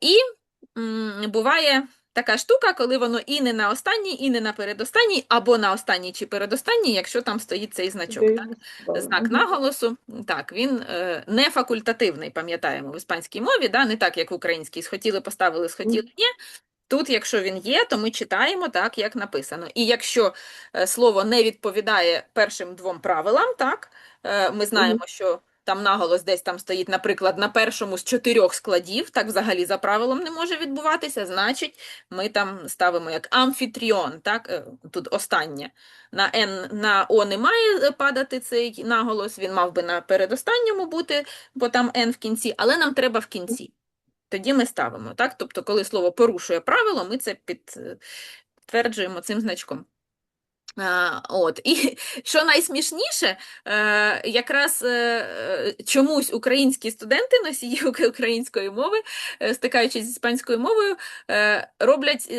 І м, буває така штука, коли воно і не на останній, і не на передостанній, або на останній чи передостанній, якщо там стоїть цей значок. Так? Знак наголосу, так, він е, не факультативний, пам'ятаємо, в іспанській мові, да? не так, як в українській. Схотіли, поставили, схотіли, ні. Тут, якщо він є, то ми читаємо так, як написано. І якщо е, слово не відповідає першим двом правилам, так, е, ми знаємо, що там наголос десь там стоїть, наприклад, на першому з чотирьох складів, так взагалі за правилом не може відбуватися, значить, ми там ставимо як амфітріон, так, е, тут останнє. На N, на О не має е, падати цей наголос, він мав би на передостанньому бути, бо там N в кінці, але нам треба в кінці. Тоді ми ставимо, так? Тобто, коли слово порушує правило, ми це підтверджуємо цим значком. От. І що найсмішніше, е, якраз е, е, чомусь українські студенти, носії української мови, стикаючись з іспанською мовою, роблять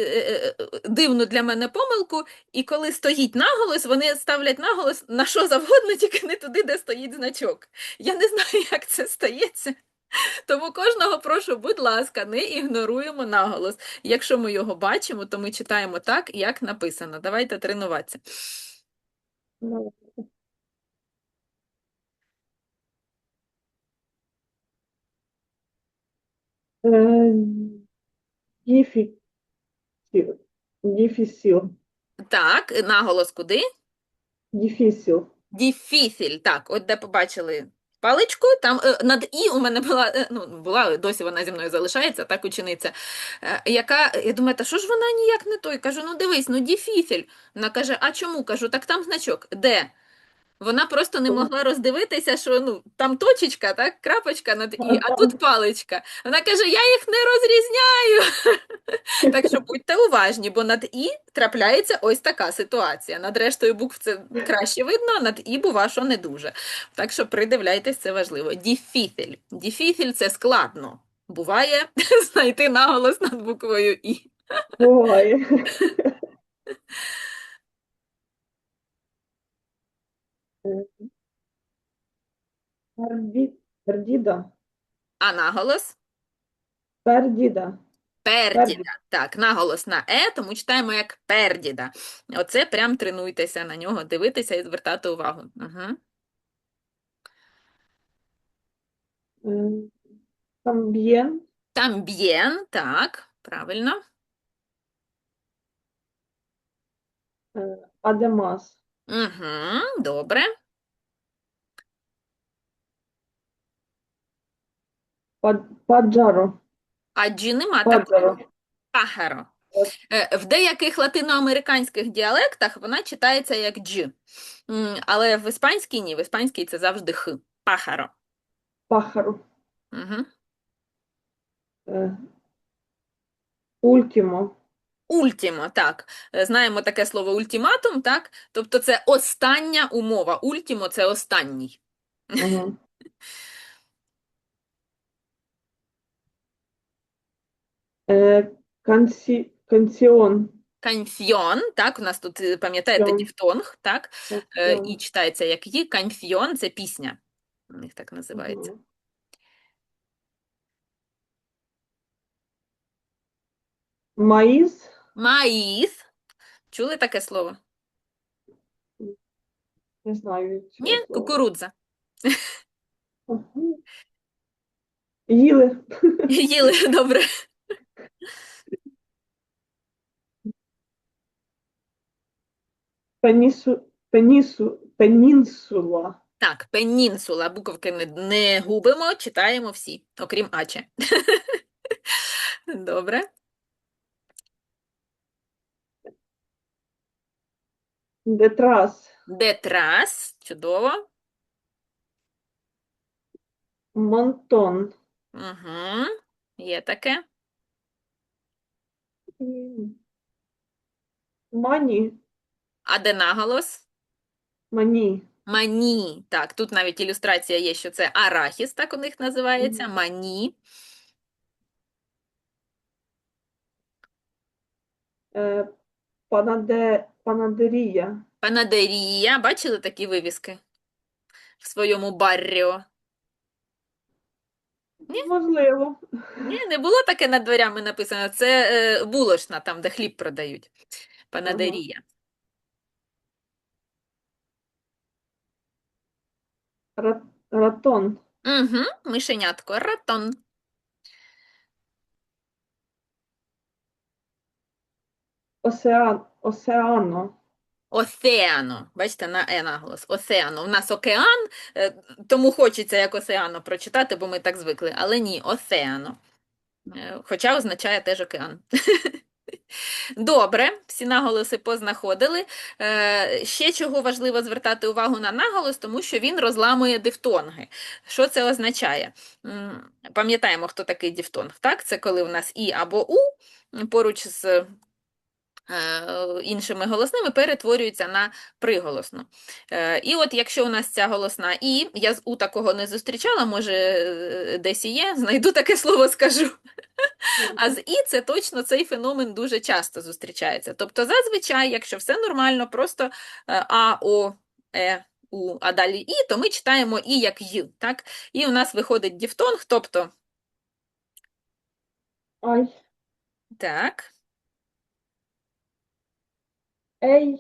дивну для мене помилку, і коли стоїть наголос, вони ставлять наголос на що завгодно, тільки не туди, де стоїть значок. Я не знаю, як це стається. Тому кожного прошу, будь ласка, не ігноруємо наголос. Якщо ми його бачимо, то ми читаємо так, як написано. Давайте тренуватися. Ну, Е, Діфісіл. Так, наголос куди? Діфісіл. Діфіфіль. Так, от де побачили паличку, там е, над І у мене була, е, ну, була, досі вона зі мною залишається, так, учениця, е, яка, я думаю, та що ж вона ніяк не той? Кажу, ну дивись, ну діфіфіль. Вона каже, а чому? Кажу, так там значок. Де? Вона просто не могла роздивитися, що ну, там точечка, так, крапочка над І, а тут паличка. Вона каже, я їх не розрізняю. Так що будьте уважні, бо над І трапляється ось така ситуація. Над рештою букв це краще видно, а над І бува, що не дуже. Так що придивляйтесь, це важливо. Діфіфіль. Діфіфіль – це складно. Буває знайти наголос над буквою І. Буває. Перді... Пердіда. А наголос? Пердіда. Пердіда. Так, наголос на е, тому читаємо як пердіда. Оце прям тренуйтеся на нього, дивитися і звертати увагу. Угу. Тамб'єн. Тамб'єн, так, правильно. Е, Адемас. Угу, добре. Пад- Паджаро. Аджі нема такого. Паджаро. Пахаро. Е, В деяких латиноамериканських діалектах вона читається як дж. М, Але в іспанській ні, в іспанській це завжди х. Пахаро. Пахару. Угу. Ультімо. Ультімо, так. Е, Знаємо таке слово ультиматум, так? Тобто це остання умова. Ультімо це останній. Ага. Е, Кансі... Кансіон. Так, у нас тут, е, пам'ятаєте, Фьон. дифтонг, так? І читається як «ї». Канфьон – це пісня. У них так називається. Маїс. Маїс. Чули таке слово? Не знаю Ні, кукурудза. Їли. Їли, добре. Пенісу... Пенісу... Пенінсула. Так, пенінсула. Буковки не, не губимо, читаємо всі, окрім аче. Добре. Детрас. Детрас. Чудово. Монтон. Угу. Є таке. Мані. А де наголос? Мані. Мані. Так, тут навіть ілюстрація є, що це арахіс, так у них називається. Мані. Е, Панаде... Панадерія. Панадерія. Бачили такі вивіски в своєму барріо? Можливо. Ні, не було таке над дверями написано. Це е, булочна, там, де хліб продають. Панадерія. Ра- Ратон. Угу, мишенятко, ратон. Осеан. Осеано. Оцеано. Бачите, на е наголос. Оцеано. У нас океан, е, тому хочеться як оцеано прочитати, бо ми так звикли. Але ні, оцеано. Е, Хоча означає теж океан. Добре, всі наголоси познаходили. Е, Ще чого важливо звертати увагу на наголос, тому що він розламує дифтонги. Що це означає? Пам'ятаємо, хто такий дифтонг, так? Це коли у нас і або у поруч з іншими голосними перетворюється на приголосну. Е, І от якщо у нас ця голосна і, я з у такого не зустрічала, може е, десь і є, знайду таке слово, скажу. А з і це точно цей феномен дуже часто зустрічається. Тобто, зазвичай, якщо все нормально, просто е, а, о, е, у, а далі і, то ми читаємо і як й. Так? І у нас виходить дифтонг, тобто Ай. так, Ей.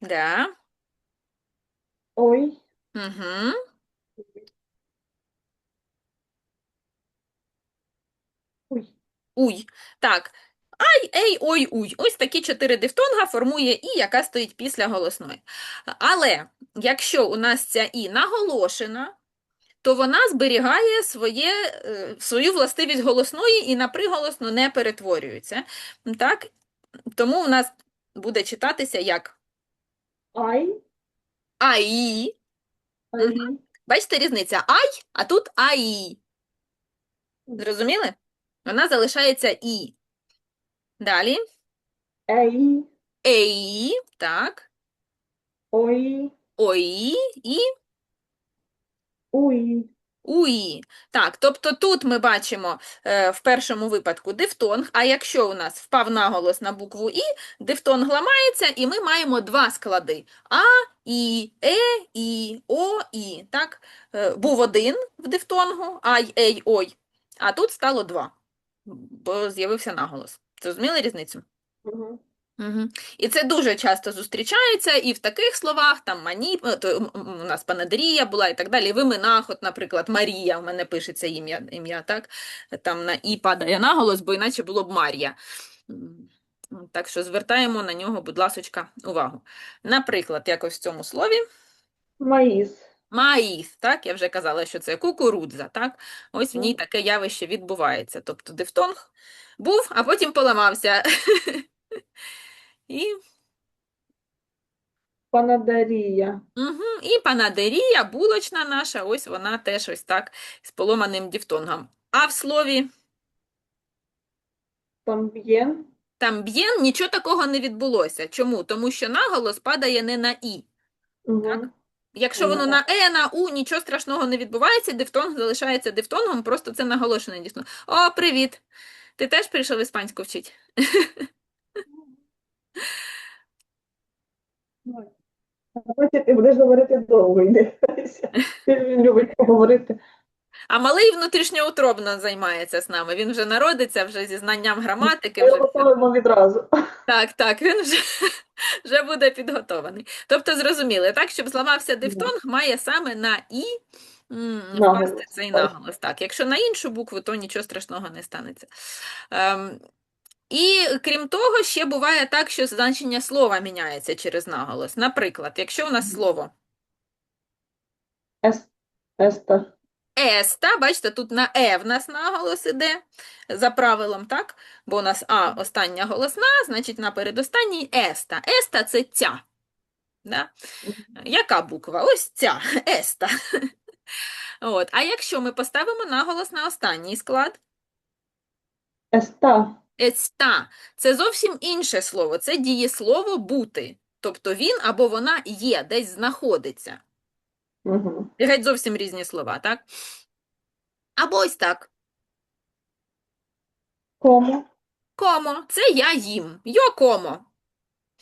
да, Ой. угу. Уй. Уй. Так. Ай, ей, ой, уй. Ось такі чотири дифтонга формує і, яка стоїть після голосної. Але якщо у нас ця і наголошена, то вона зберігає своє, е, свою властивість голосної і на приголосну не перетворюється. Так? Тому у нас буде читатися як Ай. аї. Ай. Бачите різниця? Ай, а тут аї. Зрозуміли? Вона залишається і. Далі. Ей. Ей, так. Ой. Ої і Уй. Уї. Так, тобто тут ми бачимо е, в першому випадку дифтонг, а якщо у нас впав наголос на букву І, дифтонг ламається, і ми маємо два склади. А, І, Е, І, О, І. Так? Е, був один в дифтонгу, ай, ей, ой, а тут стало два, бо з'явився наголос. Зрозуміли різницю? Угу. Угу. І це дуже часто зустрічається і в таких словах, там мані, е, у нас панадерія була і так далі. В от, наприклад, Марія, в мене пишеться ім'я, ім'я, так? Там на І падає наголос, бо іначе було б Марія. Так що звертаємо на нього, будь ласочка, увагу. Наприклад, якось в цьому слові Маїс. маїс, так? Я вже казала, що це кукурудза, так? Ось в ній таке явище відбувається. Тобто дифтонг був, а потім поламався. І Панадерія. Угу. І панадерія, булочна наша, ось вона теж ось так з поломаним дифтонгом. А в слові Тамб'єн. тамб'єн нічого такого не відбулося. Чому? Тому що наголос падає не на і. Угу. Якщо воно на е, на у, нічого страшного не відбувається, дифтонг залишається дифтонгом, просто це наголошений дифтонг. О, привіт! Ти теж прийшов іспанську вчити? А ти будеш говорити довго. Він любить поговорити. А малий внутрішньоутробно займається з нами. Він вже народиться, вже зі знанням граматики. Ми Вже готуємо відразу. Так, так, він вже, вже буде підготований. Тобто, зрозуміли, так, щоб зламався дифтонг, має саме на і впасти цей наголос. Так, якщо на іншу букву, то нічого страшного не станеться. Ем, і крім того, ще буває так, що значення слова міняється через наголос. Наприклад, якщо у нас слово Ес, еста. Еста, бачите, тут на Е в нас наголос іде за правилом, так? Бо у нас А остання голосна, значить на передостанній еста. Еста це ця. Да? Яка буква? Ось ця, еста. От. А якщо ми поставимо наголос на останній склад, Еста. Еста, це зовсім інше слово, це дієслово бути. Тобто він або вона є, десь знаходиться. Угу. Геть зовсім різні слова, так? Або ось так. Кому. Комо, це я їм. Йо комо.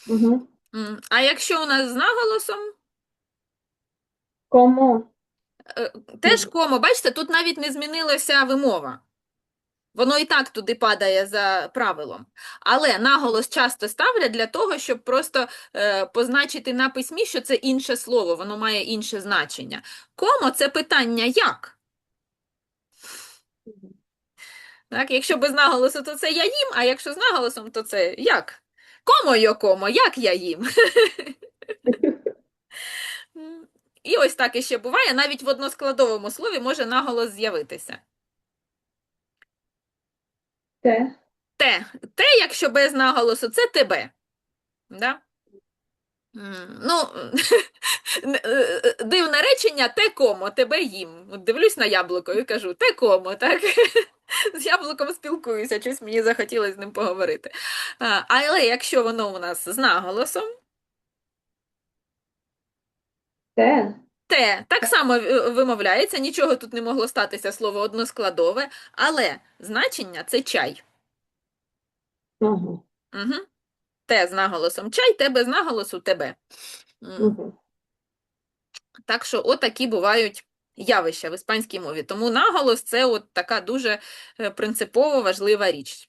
Угу. М, А якщо у нас з наголосом, Кому. Е, Теж комо, бачите, тут навіть не змінилася вимова. Воно і так туди падає за правилом. Але наголос часто ставлять для того, щоб просто е, позначити на письмі, що це інше слово, воно має інше значення. Комо це питання як. Так, якщо без наголосу, то це я їм, а якщо з наголосом, то це як? Комо йо комо, як я їм? І ось так іще буває, навіть в односкладовому слові може наголос з'явитися. Те. Те, те, якщо без наголосу, це тебе. Да? Ну, е, дивне речення те комо, тебе їм. От дивлюсь на яблуко і кажу, те комо, так? З яблуком спілкуюся, щось мені захотілося з ним поговорити. А, Але якщо воно у нас з наголосом, Те. Те так само е, вимовляється, нічого тут не могло статися слово односкладове, але значення це чай. Ага. Угу. Те з наголосом чай, те без наголосу тебе. Угу. Так що отакі бувають явища в іспанській мові. Тому наголос це от така дуже е, принципово важлива річ.